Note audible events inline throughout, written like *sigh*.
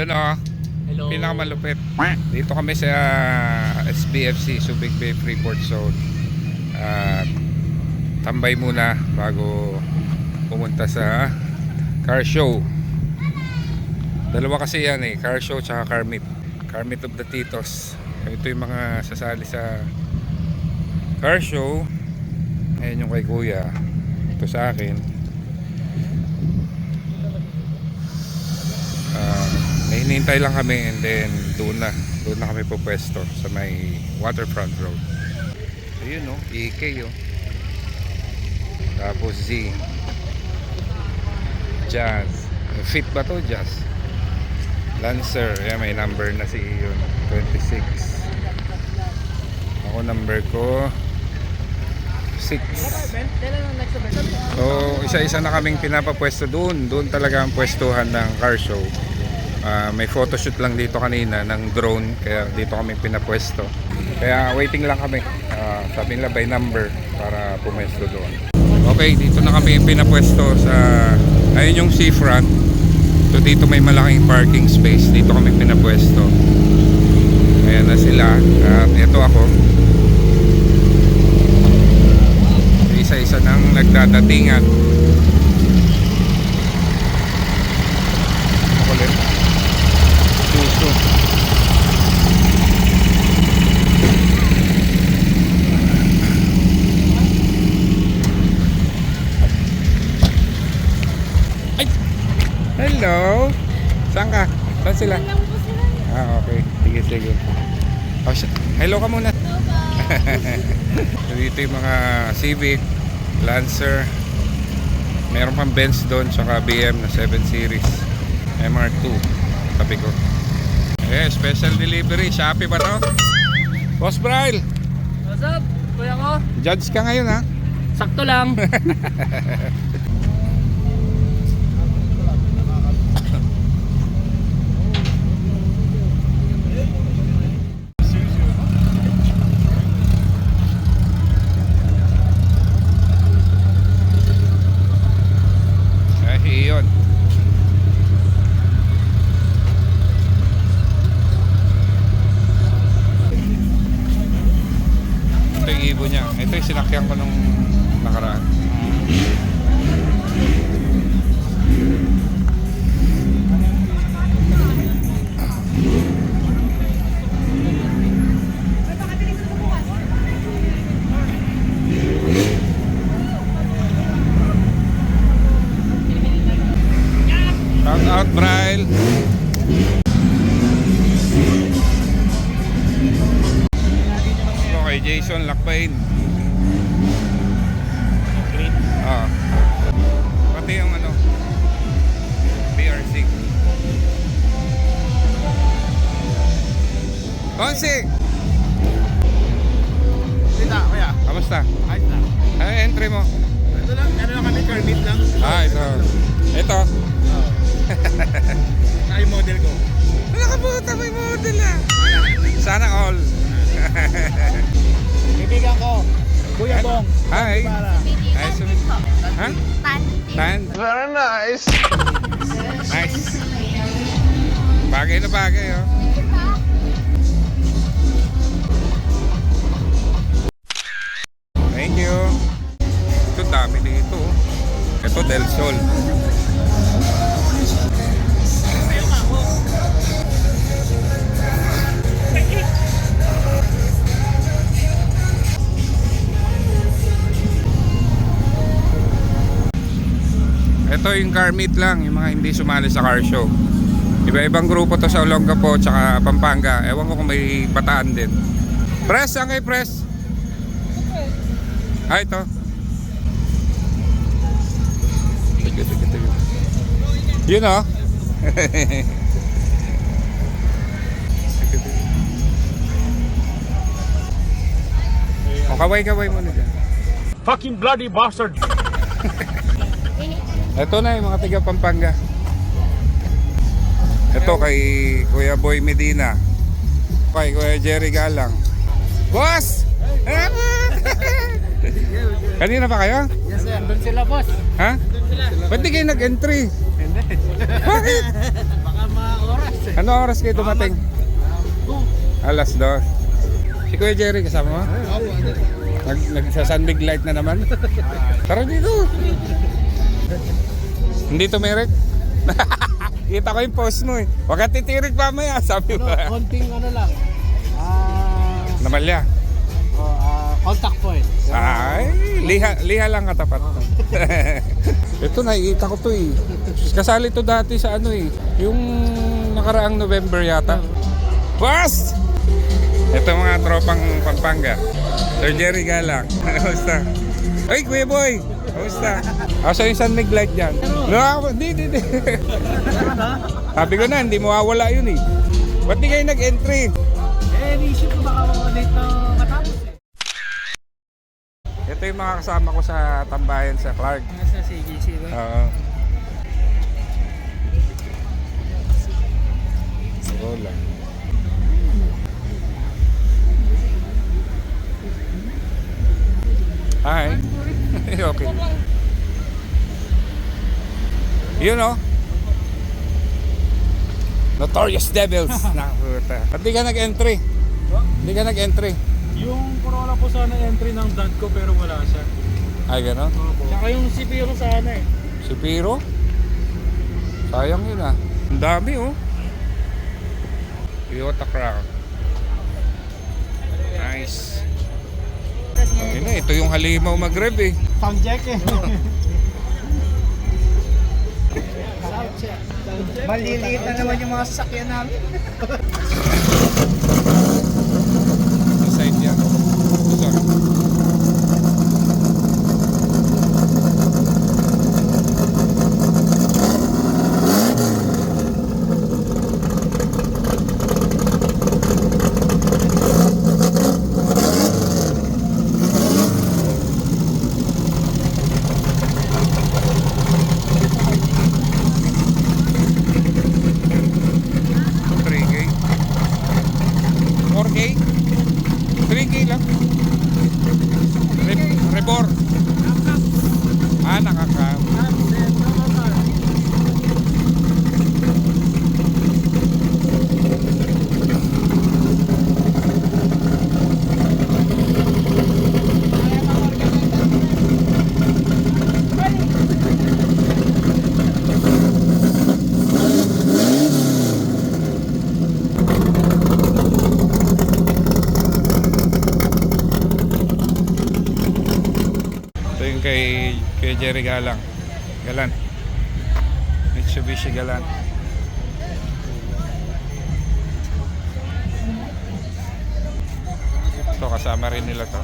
Yun oh, Hello. pinakamalupit. Dito kami sa ah, SBFC, Subic Bay Freeport Zone. At tambay muna bago pumunta sa car show. Dalawa kasi yan eh, car show tsaka car meet. Car meet of the Titos. Ito yung mga sasali sa car show. Ayan yung kay kuya. Ito sa akin. Ah, may hinihintay lang kami and then doon na. Doon na kami pupwesto sa may waterfront road. Ayun no, EK oh. Tapos Z. Jazz. Fit ba to? Jazz. Lancer. Ayan, may number na si yun. 26. Ako number ko 6. So, isa-isa na kaming pinapapwesto doon. Doon talaga ang pwestuhan ng car show. Ah, may photoshoot lang dito kanina ng drone. Kaya dito kami pinapwesto. Kaya waiting lang kami. Ah, sabi nila by number para pumwesto doon. Okay, dito na kami pinapwesto sa... Ayun yung seafront. So dito may malaking parking space. Dito kami pinapwesto. Ayan na sila. At ito ako. Isa-isa nang nagdadatingan. Hello! Saan ka? Saan sila? Ah, okay. Sige, sige. Oh, shit. Hello ka muna. *laughs* Dito yung mga Civic, Lancer. Meron pang Benz doon, tsaka BM na 7 Series. MR2. Sabi ko. Eh, special delivery. Shopee ba to? Boss Bryle, What's up? Kuya ko? judge ka ngayon ha? Sakto lang. *laughs* Jason Tan? Very nice. Nice. Bagay na bagay, oh. Thank you. Ito dami dito. oh. Ito Del Sol. Ito yung car meet lang, yung mga hindi sumali sa car show. Iba-ibang grupo to sa Olongapo tsaka Pampanga. Ewan ko kung may bataan din. Press, saan kayo press? Ah, ito. Tige, tige, tige. Yun oh. *laughs* o, kaway-kaway muna dyan. Fucking bloody bastard. *laughs* Ito na yung mga tiga Pampanga. Ito kay Kuya Boy Medina. Kay Kuya Jerry Galang. Boss! *laughs* Kanina pa kayo? yes sir, doon sila boss. Ha? Ba't di kayo nag-entry? Hindi. Bakit? *laughs* Baka mga oras. Ano oras kayo dumating? Alas dos. Si Kuya Jerry kasama mo? Nag, nagsasandig light na naman? *laughs* Tara dito. Hindi to merit? *laughs* Kita ko yung post mo eh. Huwag ka titirik mamaya, sabi mo. Konting ano lang. Ah, Namalya. oh, ah, contact point. Ay, liha, liha lang katapat. *laughs* Ito nakikita ko to eh. Kasali to dati sa ano eh. Yung nakaraang November yata. Boss! Ito mga tropang Pampanga. Sir Jerry Galang. *laughs* Kamusta? Ay, Kuya Boy! Kamusta? Asa yung San Mig light dyan? No, hindi, hindi, hindi. *laughs* Sabi ko na, hindi mawawala yun eh. Ba't di kayo nag-entry? Eh, issue ko baka late na matapos eh. Ito yung mga kasama ko sa tambayan sa Clark. Nasa CGC ba? Oo. Wala. Hi. *laughs* okay. You know? Notorious Devils. *laughs* Nakuta. Ba't di ka nag-entry? Hindi ka nag-entry. Yung Corolla po sana entry ng dad ko pero wala siya. Ay, gano'n? Tsaka yung CPU sana eh. Si Piro? Sayang yun ah. Ang dami oh. Toyota Crown. Nice. Ayun na, ito yung halimaw mag-rev eh. Sound check eh. Maliliit na naman yung mga sasakyan namin. *laughs* Yung side yan. Sorry. Three K. 4K? 3K lang. Re rebor. Ah, nakakam. Ito yung kay, kay Jerry Galang. Galan. Mitsubishi Galan. Ito kasama rin nila to.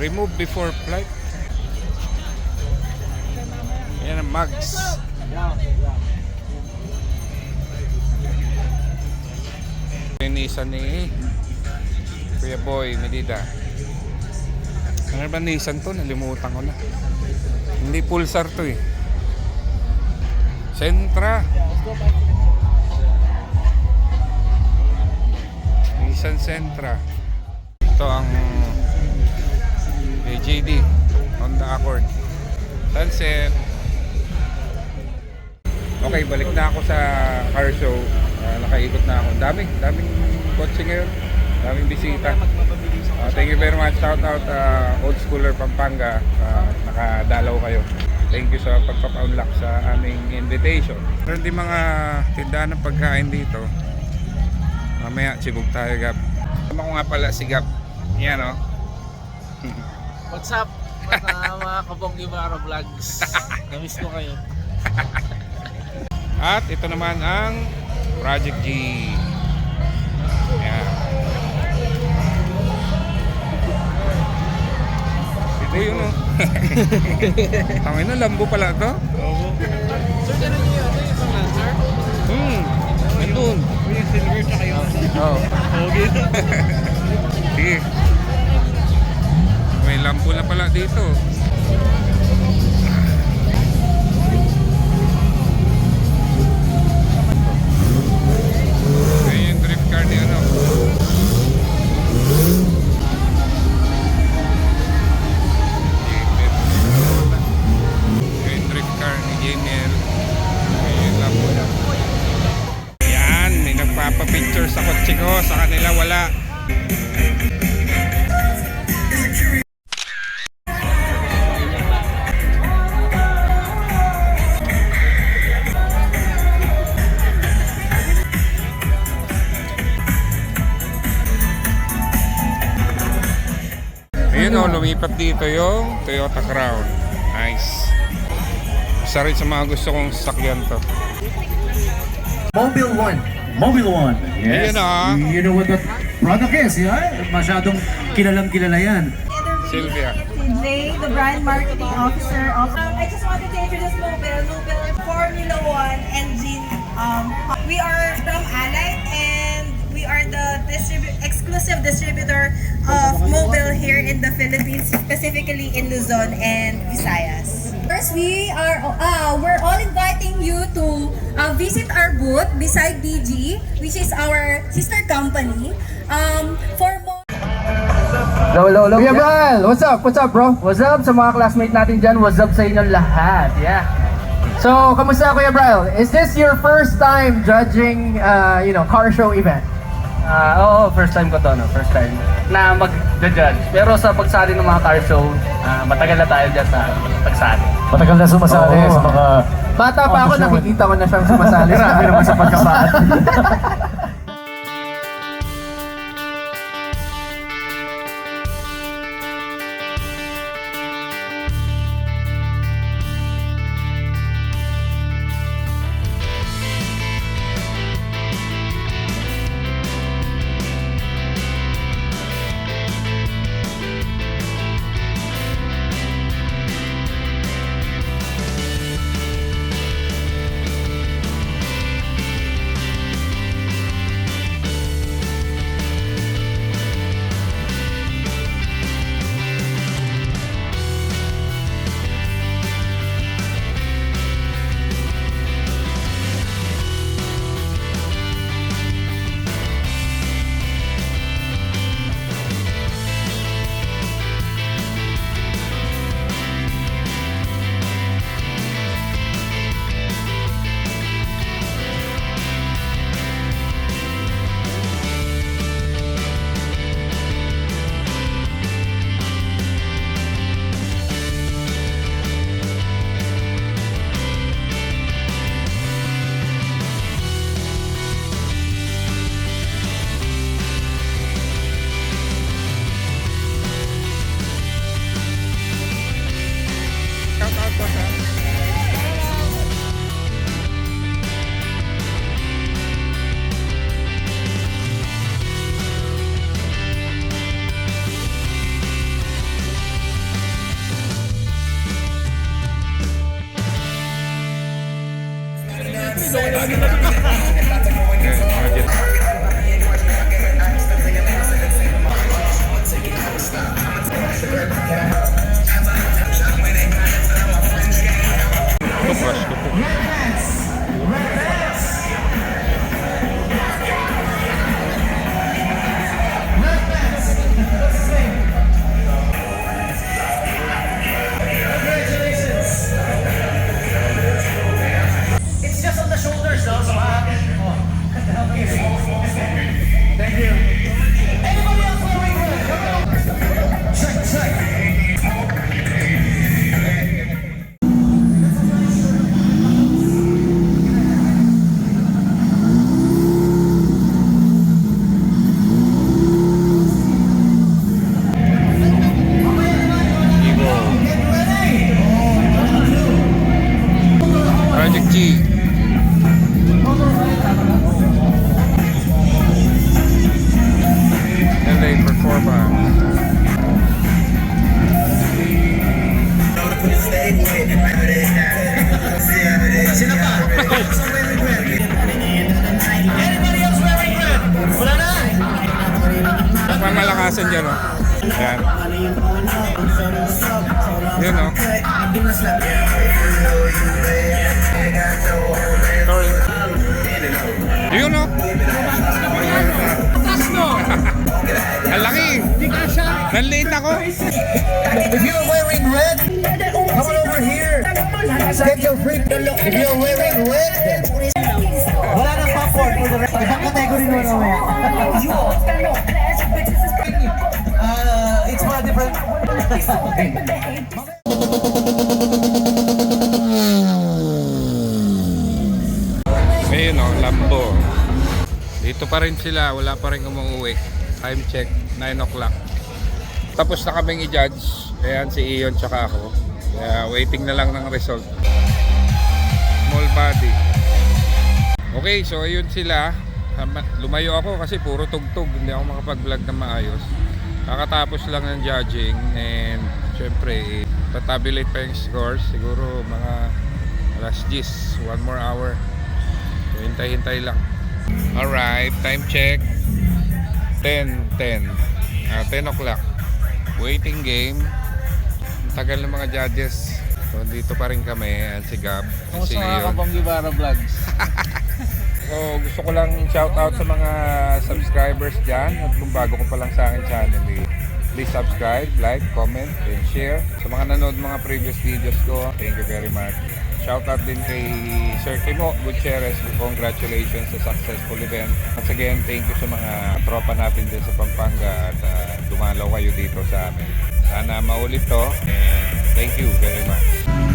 Remove before flight. Yan ang mags. Pinisan ni Kuya Boy Medida. Ano ba Nissan to? Nalimutan ko na. Hindi Pulsar to eh. Sentra. Nissan Sentra. Ito ang AJD Honda Accord. Sunset. Okay, balik na ako sa car show. Ah, nakaikot na ako. Dami, daming kotse ngayon. Daming bisita. Ah, thank you very much. Shout out ah, Old Schooler Pampanga. Ah, nakadalaw kayo. Thank you sa pagpapa-unlock sa aming invitation. Meron din mga tindahan ng pagkain dito. Mamaya, sibog tayo, Gab. Tama ko nga pala si Gab. Yan, oh. What's *laughs* up? What's up mga kabong Ibarra Vlogs? *laughs* Namiss ko kayo. At ito naman ang Project G. Ito yun oh. *laughs* Tangin na, lambo pala to. Sir, ganun niyo yun. Ano yung isang Lancer? Hmm, nandun. Yung silver tsaka yung Oh. Okay. *laughs* Sige. May lambo na pala dito. Ayan yung drift car ni ano. Lumipat dito yung Toyota Crown. Nice. Isa rin sa mga gusto kong sasakyan to. Mobile One. Mobile One. Yes. Ayan ah. You know what that product is, yeah? Masyadong kilalang kilala yan. Sylvia. Jay, the brand marketing officer of. Um, I just wanted to introduce Mobile. Mobile Formula One engine. Um, we are from Allied and we are the distribu- exclusive distributor of Mobile here in the Philippines, specifically in Luzon and Visayas. First, we are uh, we're all inviting you to uh, visit our booth beside DG, which is our sister company. Um, for more. Hello, hello, hello. Kuya Bral, what's up? What's up, bro? What's up sa mga classmate natin dyan? What's up sa inyong lahat? Yeah. So, kamusta Kuya Bral? Is this your first time judging, uh, you know, car show event? Ah, oo, first time ko to, no? First time na mag-judge. Pero sa pagsali ng mga car show, ah, matagal na tayo dyan sa pagsali. Matagal na sumasali Oo. sa mga... Bata pa ako, nakikita ko na siyang sumasali. Grabe naman sa pagkabata. *laughs* Yun, oh. Sorry. Yun, oh. Ang laki. Nanliit ako. If you're wearing red, come on over here. Get your free. If you're wearing red, wala nang popcorn for the rest. Ibang category Ayun o, Lambo. Dito pa rin sila, wala pa rin umuwi. Time check, 9 o'clock. Tapos na kaming i-judge. Ayan, si Ion tsaka ako. Kaya waiting na lang ng result. Small body. Okay, so ayun sila. Lumayo ako kasi puro tugtog. Hindi ako makapag-vlog na maayos. Kakatapos lang ng judging and syempre, tatabulate pa yung scores. Siguro mga alas 10, one more hour. So, hintay-hintay lang. Alright, time check. 10, 10. Ah, 10 o'clock. Waiting game. Ang tagal ng mga judges. So, dito pa rin kami. At si Gab. at Kumusta Si mga Ibarra Vlogs? *laughs* So, gusto ko lang shout out sa mga subscribers dyan. At kung bago ko pa lang sa akin channel, eh, please subscribe, like, comment, and share. Sa mga nanood mga previous videos ko, thank you very much. Shout out din kay Sir Timo Gutierrez. Congratulations sa successful event. Once again, thank you sa mga tropa natin dyan sa Pampanga at ah, dumalaw kayo dito sa amin. Sana maulit to and thank you very much.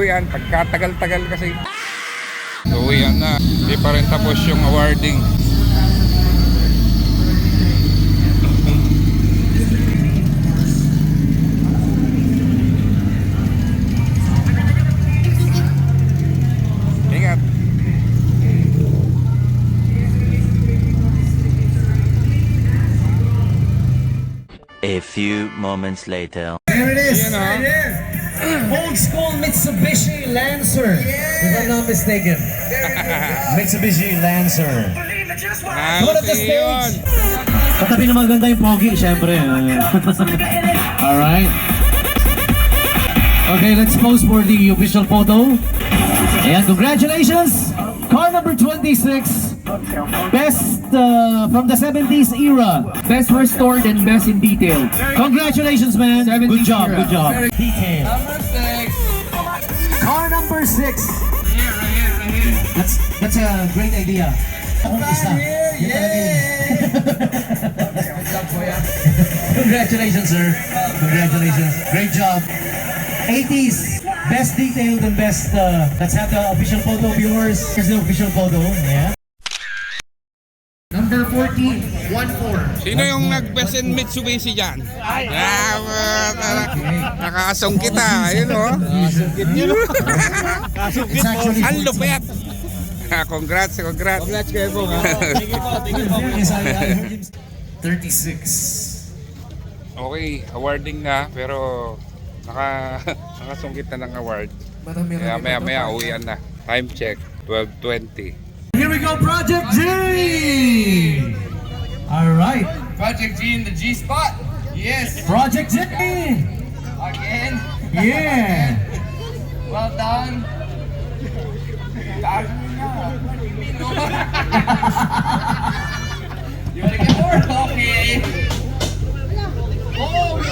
Mag-uwian, pagkatagal-tagal kasi. Uwian na. Hindi pa rin tapos yung awarding. Ingat. A few moments later. There it is. Yan ah. Old school Mitsubishi Lancer. If I'm not mistaken. *laughs* Mitsubishi Lancer. Come on up the stage. Katabi na maganda yung pogi, syempre. *laughs* Alright. Okay, let's pose for the official photo. Ayan, congratulations! Car number 26. Best uh, from the 70s era. Best restored and best in detail. Congratulations, man. Good job, good job. Detail. Car number 6. That's, that's a great idea. Kung isa. Yan. *laughs* Congratulations, sir. Congratulations. Great job. 80s. Best detailed and best. Uh, let's have the official photo of yours. Here's the official photo. Yeah. Sino yung nag-best in Mitsubishi dyan? Ah, nakakasong kita. Ayun o. It's actually Ang lupit! Ah, congrats, congrats. Congrats kayo po. Yes, I, I heard him. 36. okay, awarding na pero naka *laughs* nakasungkit na ng award. Kaya maya maya uwian na. Time check, 12.20. Here we go, Project G! All right, Project G in the G spot. Yes. Project G! Again. Yeah! *laughs* Well done. *laughs* you wanna get more? Okay. Oh,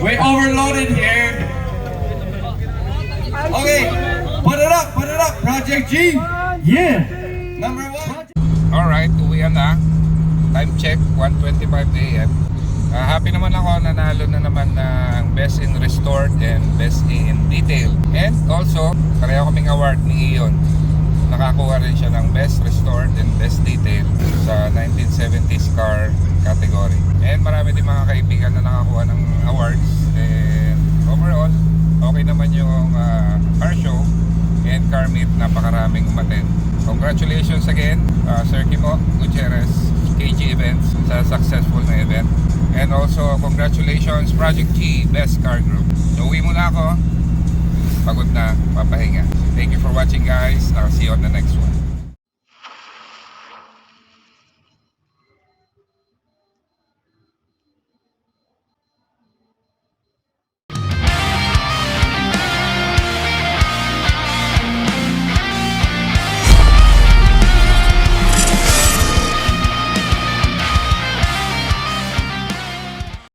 we're overloaded here. Okay, put it up, put it up. Project G, Yeah! number one. Alright, we uwian na. Time check, 1.25 a.m. Ah, happy naman ako, nanalo na naman ng Best in Restored and Best in Detail. And also, pareho kaming award ni Ion. Nakakuha rin siya ng Best Restored and Best Detail sa 1970s car category. And marami din mga kaibigan na nakakuha ng awards. And overall, okay naman yung ah, car show and car meet. Napakaraming umaten. Congratulations again, uh, Sir Kimo Gutierrez, KG Events sa successful na event. And also, congratulations Project G, Best Car Group. So, uwi muna ako. pagod na, papahinga. Thank you for watching guys. I'll see you on the next one.